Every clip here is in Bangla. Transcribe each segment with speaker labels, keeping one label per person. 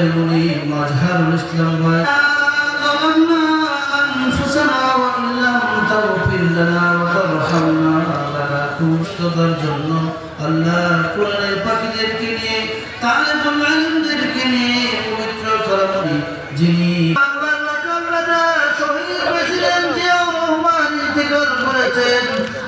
Speaker 1: المنيب مظهر الإسلام ظلمنا أنفسنا وإن لم تغفر لنا وترحمنا
Speaker 2: لنكون درجنا الله كل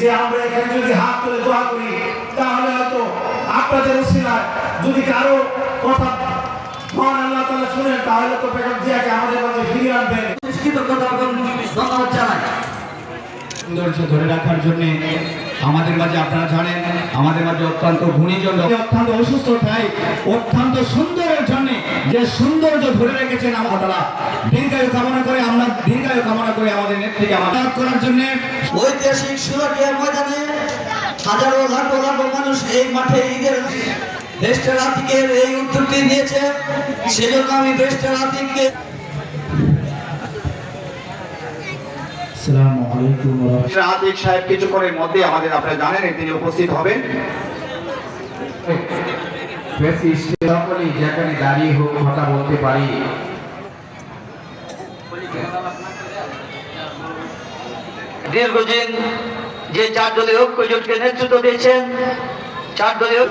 Speaker 2: যে আমরা এখানে যদি হাত তুলে দোয়া করি তাহলে হয়তো আপনাদের যদি কারও কথা মহান আল্লাহ তাআলা শুনেন তাহলে তো বেগম জিয়াকে আমাদের মাঝে ফিরিয়ে আনবেন।
Speaker 1: ধন্যবাদ জানাই
Speaker 3: সৌন্দর্য ধরে রাখার জন্য আমাদের মাঝে আপনারা জানেন আমাদের মাঝে অত্যন্ত গুণীজন অত্যন্ত অসুস্থ তাই অত্যন্ত সুন্দরের জন্য যে সৌন্দর্য ধরে রেখেছেন আমরা দীর্ঘায়ু কামনা করে আমরা দীর্ঘায়ু কামনা করে আমাদের নেত্রীকে আমাদের করার জন্য
Speaker 1: ঐতিহাসিক সুরটিয়া ময়দানে হাজারো লাখো লাখো মানুষ এই মাঠে ঈদের বেস্টার আতিকের এই উত্তরটি দিয়েছে সেজন্য আমি বেস্টার আতিককে
Speaker 3: আতিক সাহেব কিছুক্ষণের মধ্যে আমাদের আপনারা জানেন তিনি উপস্থিত হবেন। সকলেই যেখানে দাঁড়িয়ে হোক কথা বলতে পারি।
Speaker 1: দীর্ঘদিন যে চার দলীয় ঐক্য জোটকে নেতৃত্ব দিয়েছেন চার দলীয়